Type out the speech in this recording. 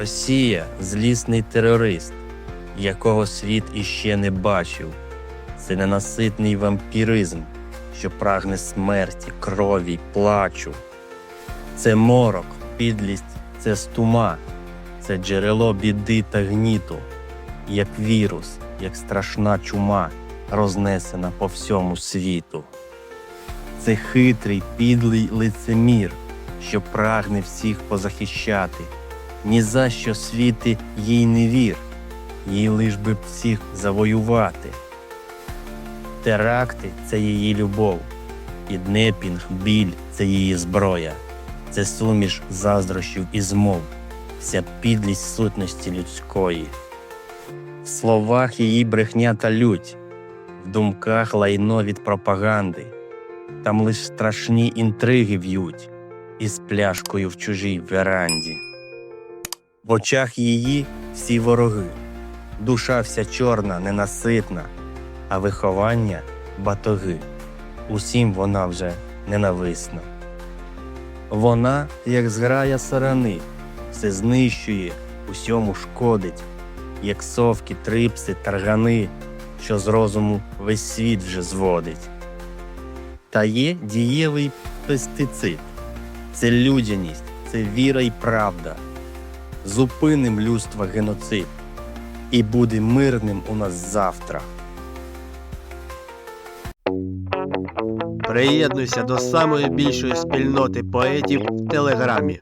Росія злісний терорист, якого світ іще не бачив. Це ненаситний вампіризм, що прагне смерті, крові, плачу. Це морок, підлість, це стума, це джерело біди та гніту, як вірус, як страшна чума, рознесена по всьому світу. Це хитрий, підлий лицемір, що прагне всіх позахищати. Ні за що світи їй не вір, їй лиш би всіх завоювати. Теракти це її любов, піднепінг, біль це її зброя, це суміш заздрощів і змов, вся підлість сутності людської. В словах її брехня та лють, в думках лайно від пропаганди, там лиш страшні інтриги в'ють із пляшкою в чужій веранді. В очах її всі вороги, душа вся чорна, ненаситна, а виховання батоги. Усім вона вже ненависна. Вона, як зграя сарани, все знищує, усьому шкодить, як совки, трипси, таргани, що з розуму весь світ вже зводить. Та є дієвий пестицид це людяність, це віра і правда. Зупиним людства геноцид, і буде мирним у нас завтра. Приєднуйся до самої більшої спільноти поетів в Телеграмі.